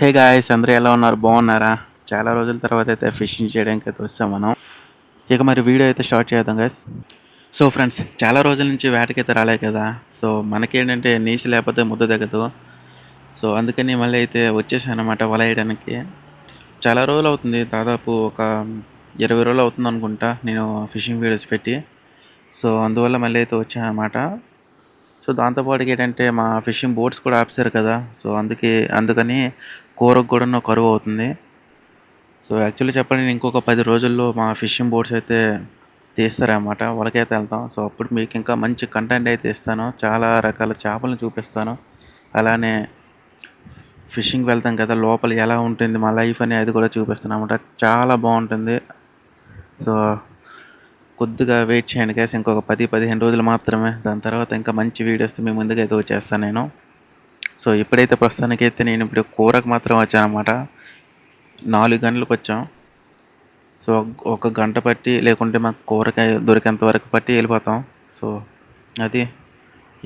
Hey guys అందరూ ఎలా ఉన్నారు? బాగున్నారా? చాలా రోజుల తర్వాత అయితే ఫిషింగ్ చేయడానికి అయితే వస్తాం మనం. ఇక మరి వీడియో అయితే స్టార్ట్ చేద్దాం గాయస్ సో ఫ్రెండ్స్ చాలా రోజుల నుంచి వేటకైతే రాలే కదా. సో మనకేంటంటే నీసి లేకపోతే ముద్ద తగ్గదు. సో అందుకని మళ్ళీ అయితే వచ్చేసాను అనమాట వల వేయడానికి. చాలా రోజులు అవుతుంది. దాదాపు ఒక ఇరవై రోజులు అవుతుంది అనుకుంటా నేను ఫిషింగ్ వీడియోస్ పెట్టి. సో అందువల్ల మళ్ళీ అయితే వచ్చాను అనమాట సో దాంతోపాటు ఏంటంటే మా ఫిషింగ్ బోట్స్ కూడా ఆపేశారు కదా. సో అందుకే అందుకని కూరకు కూడా కరువు అవుతుంది. సో యాక్చువల్లీ చెప్పండి నేను ఇంకొక పది రోజుల్లో మా ఫిషింగ్ బోట్స్ అయితే తీస్తారన్నమాట. వాళ్ళకైతే వెళ్తాం. సో అప్పుడు మీకు ఇంకా మంచి కంటెంట్ అయితే ఇస్తాను. చాలా రకాల చేపలను చూపిస్తాను. అలానే ఫిషింగ్ వెళ్తాం కదా లోపల ఎలా ఉంటుంది మా లైఫ్ అని అది కూడా చూపిస్తాను అనమాట చాలా బాగుంటుంది. సో కొద్దిగా వెయిట్ చేయండి గ్యాస్ ఇంకొక పది పదిహేను రోజులు మాత్రమే. దాని తర్వాత ఇంకా మంచి వీడియోస్ మీ ముందుకైతే వచ్చేస్తాను నేను. సో ఇప్పుడైతే ప్రస్తుతానికైతే నేను ఇప్పుడు కూరకు మాత్రం వచ్చానమాట నాలుగు గంటలకు వచ్చాం. సో ఒక గంట పట్టి లేకుంటే మాకు కూరకాయ దొరికేంత వరకు పట్టి వెళ్ళిపోతాం. సో అది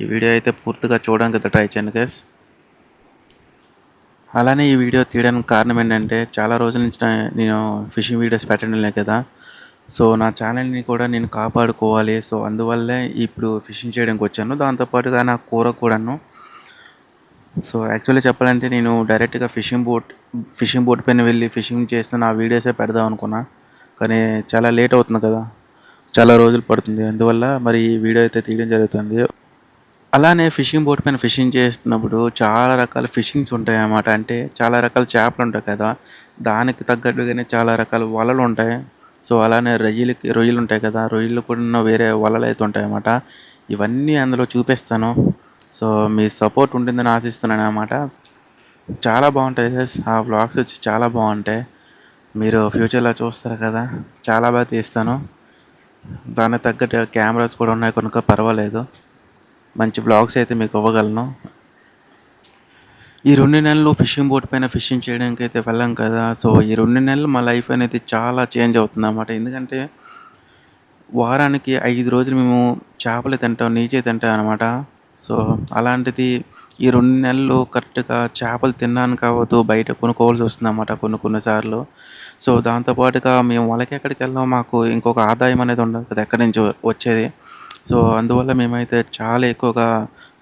ఈ వీడియో అయితే పూర్తిగా చూడడానికి అయితే ట్రై చేయండి గైస్ అలానే ఈ వీడియో తీయడానికి కారణం ఏంటంటే చాలా రోజుల నుంచి నేను ఫిషింగ్ వీడియోస్ పెట్టడం లేదు కదా. సో నా ఛానల్ని కూడా నేను కాపాడుకోవాలి. సో అందువల్లే ఇప్పుడు ఫిషింగ్ చేయడానికి వచ్చాను. దాంతోపాటుగా నా కూర కూడాను సో యాక్చువల్లీ చెప్పాలంటే నేను డైరెక్ట్గా ఫిషింగ్ బోట్ ఫిషింగ్ బోట్ పైన వెళ్ళి ఫిషింగ్ చేస్తే నా వీడియోసే పెడదాం అనుకున్నా. కానీ చాలా లేట్ అవుతుంది కదా. చాలా రోజులు పడుతుంది. అందువల్ల మరి ఈ వీడియో అయితే తీయడం జరుగుతుంది. అలానే ఫిషింగ్ బోట్ పైన ఫిషింగ్ చేస్తున్నప్పుడు చాలా రకాల ఫిషింగ్స్ ఉంటాయి అన్నమాట అంటే చాలా రకాల చేపలు ఉంటాయి కదా. దానికి తగ్గట్టుగానే చాలా రకాల వలలు ఉంటాయి. సో అలానే రొయ్యలకి రొయ్యలు ఉంటాయి కదా. రొయ్యలు కూడా వేరే వలలు అయితే ఉంటాయి అన్నమాట ఇవన్నీ అందులో చూపిస్తాను. సో మీ సపోర్ట్ ఉంటుందని ఆశిస్తున్నాను అనమాట చాలా బాగుంటాయి సార్. ఆ బ్లాగ్స్ వచ్చి చాలా బాగుంటాయి. మీరు ఫ్యూచర్లో చూస్తారు కదా. చాలా బాగా తీస్తాను. దానికి తగ్గట్టు కెమెరాస్ కూడా ఉన్నాయి కనుక పర్వాలేదు. మంచి బ్లాగ్స్ అయితే మీకు ఇవ్వగలను. ఈ రెండు నెలలు ఫిషింగ్ బోట్ పైన ఫిషింగ్ చేయడానికి అయితే వెళ్ళాం కదా. సో ఈ రెండు నెలలు మా లైఫ్ అనేది చాలా చేంజ్ అవుతుంది అన్నమాట. ఎందుకంటే వారానికి ఐదు రోజులు మేము చేపలు తింటాం నీచే తింటాం అనమాట సో అలాంటిది ఈ రెండు నెలలు కరెక్ట్గా చేపలు తిన్నాను కావద్దు బయట కొనుక్కోవాల్సి వస్తుంది అన్నమాట కొన్ని కొన్నిసార్లు సో దాంతోపాటుగా మేము వాళ్ళకి ఎక్కడికి వెళ్ళాం మాకు ఇంకొక ఆదాయం అనేది ఉండదు కదా ఎక్కడి నుంచి వచ్చేది. సో అందువల్ల మేమైతే చాలా ఎక్కువగా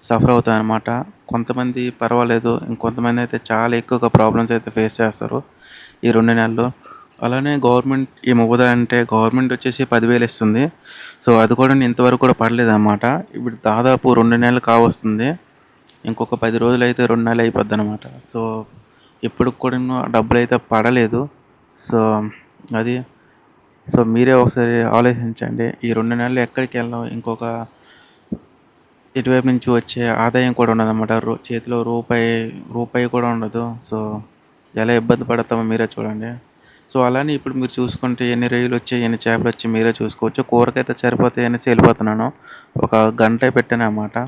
సఫర్ అవుతాం అనమాట కొంతమంది పర్వాలేదు ఇంకొంతమంది అయితే చాలా ఎక్కువగా ప్రాబ్లమ్స్ అయితే ఫేస్ చేస్తారు ఈ రెండు నెలలు. అలానే గవర్నమెంట్ ఏమివ్వదా అంటే గవర్నమెంట్ వచ్చేసి పదివేలు ఇస్తుంది. సో అది కూడా నేను ఇంతవరకు కూడా పడలేదు అనమాట ఇప్పుడు దాదాపు రెండు నెలలు కావస్తుంది. ఇంకొక పది రోజులు అయితే రెండు నెలలు అయిపోద్ది అనమాట సో ఇప్పుడు కూడా డబ్బులు అయితే పడలేదు. సో అది సో మీరే ఒకసారి ఆలోచించండి. ఈ రెండు నెలలు ఎక్కడికి వెళ్ళాం ఇంకొక ఇటువైపు నుంచి వచ్చే ఆదాయం కూడా ఉండదన్నమాట. చేతిలో రూపాయి రూపాయి కూడా ఉండదు. సో ఎలా ఇబ్బంది పడతామో మీరే చూడండి. సో అలానే ఇప్పుడు మీరు చూసుకుంటే ఎన్ని రొయ్యలు వచ్చాయి ఎన్ని చేపలు వచ్చి మీరే చూసుకోవచ్చు. కూరకైతే సరిపోతాయి అనేసి వెళ్ళిపోతున్నాను ఒక గంట పెట్టాను అన్నమాట.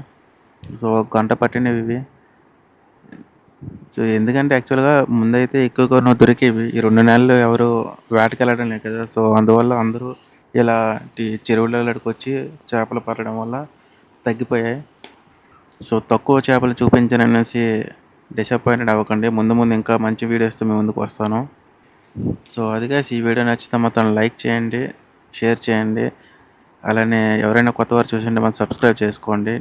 సో ఒక గంట పట్టినవి ఇవి. సో ఎందుకంటే యాక్చువల్గా ముందైతే ఎక్కువగా దొరికేవి. ఈ రెండు నెలలు ఎవరు వేటకి వెళ్ళడం లేదు కదా. సో అందువల్ల అందరూ ఇలా చెరువులకి వచ్చి చేపలు పట్టడం వల్ల తగ్గిపోయాయి. సో తక్కువ చేపలు చూపించాననేసి డిసప్పాయింటెడ్ అవ్వకండి. ముందు ముందు ఇంకా మంచి వీడియోస్తో మీ ముందుకు వస్తాను. సో అదిగా ఈ వీడియో నచ్చితే మొత్తం లైక్ చేయండి షేర్ చేయండి. అలానే ఎవరైనా కొత్త వారు చూసింటే మనం సబ్స్క్రైబ్ చేసుకోండి.